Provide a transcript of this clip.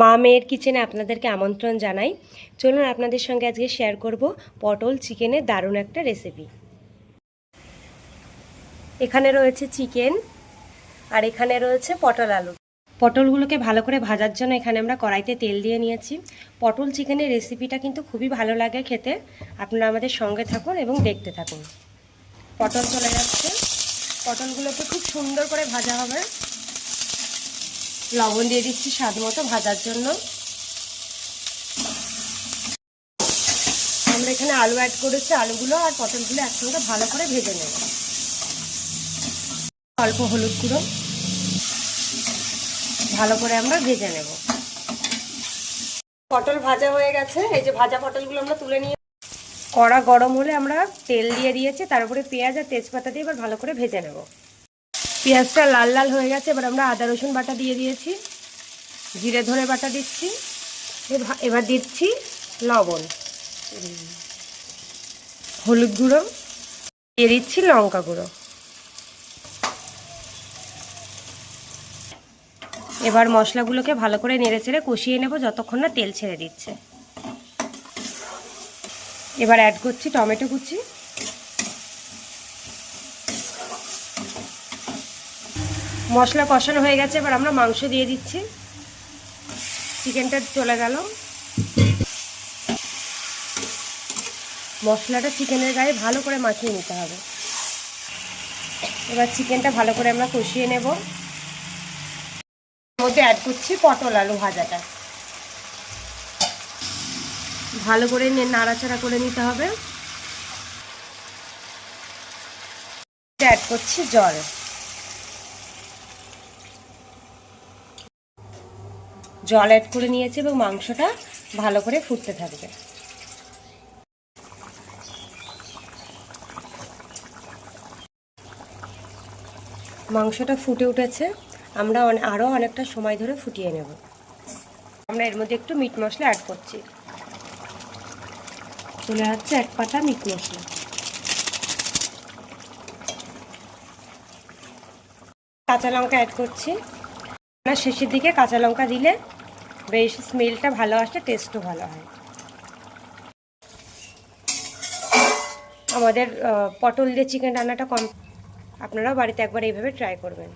মা মেয়ের কিচেনে আপনাদেরকে আমন্ত্রণ জানাই। চলুন আপনাদের সঙ্গে আজকে শেয়ার করব পটল চিকেনের দারুণ একটা রেসিপি এখানে রয়েছে চিকেন আর এখানে রয়েছে পটল আলু। পটলগুলোকে ভালো করে ভাজার জন্য এখানে আমরা কড়াইতে তেল দিয়ে নিয়েছি। পটল চিকেনের রেসিপিটা কিন্তু খুবই ভালো লাগে খেতে। আপনারা আমাদের সঙ্গে থাকুন এবং দেখতে থাকুন। পটল চলে যাচ্ছে। পটলগুলোকে খুব সুন্দর করে ভাজা হবে। লবণ দিয়ে দিচ্ছি স্বাদ মতো ভাজার জন্য। আমরা এখানে আলু অ্যাড করেছি, আলুগুলো আর পটলগুলো একসঙ্গে ভালো করে ভেজে নেব। অল্প হলুদ গুঁড়ো। ভালো করে আমরা ভেজে নেব। পটল ভাজা হয়ে গেছে। এই যে ভাজা পটলগুলো আমরা তুলে নিয়ে কড়া গরম হলে আমরা তেল দিয়ে দিয়েছি, তার উপরে পেঁয়াজ আর তেজপাতা দিয়ে এবার ভালো করে ভেজে নেব। পেঁয়াজটা লাল লাল হয়ে গেছে, এবার আমরা আদা রসুন বাটা দিয়ে দিয়েছি, জিরে ধরে বাটা দিচ্ছি এবার দিচ্ছি লবণ, হলুদ গুঁড়ো, দিয়ে দিচ্ছি লঙ্কা গুঁড়ো। এবার মশলাগুলোকে ভালো করে নেড়ে চেড়ে কষিয়ে নেব যতক্ষণ না তেল ছেড়ে দিচ্ছে। এবার অ্যাড করছি টমেটো কুচি। মশলা কষানো হয়ে গেছে, এবার আমরা মাংস দিয়ে দিচ্ছি। চিকেনটা চলে গেল। মশলাটা চিকেনের গায়ে ভালো করে মাখিয়ে নিতে হবে। এবার চিকেনটা ভালো করে আমরা কষিয়ে নেব। মধ্যে অ্যাড করছি পটল আলু ভাজাটা। ভালো করে নাড়াচাড়া করে নিতে হবে। অ্যাড করছি জল। জল অ্যাড করে নিয়েছি এবং মাংসটা ভালো করে ফুটতে থাকবে। মাংসটা ফুটে উঠেছে, আমরা আরও অনেকটা সময় ধরে ফুটিয়ে নেব। আমরা এর মধ্যে একটু মিট মশলা অ্যাড করছি। চলে যাচ্ছে এক পাতা মিট মশলা। কাঁচা লঙ্কা অ্যাড করছি। না শেষের দিকে কাঁচা লঙ্কা দিলে বেশ স্মেলটা ভালো আসে টেস্টও ভালো হয়। আমাদের পটল দিয়ে চিকেন রান্নাটা কম আপনারাও বাড়িতে একবার এইভাবে ট্রাই করবেন।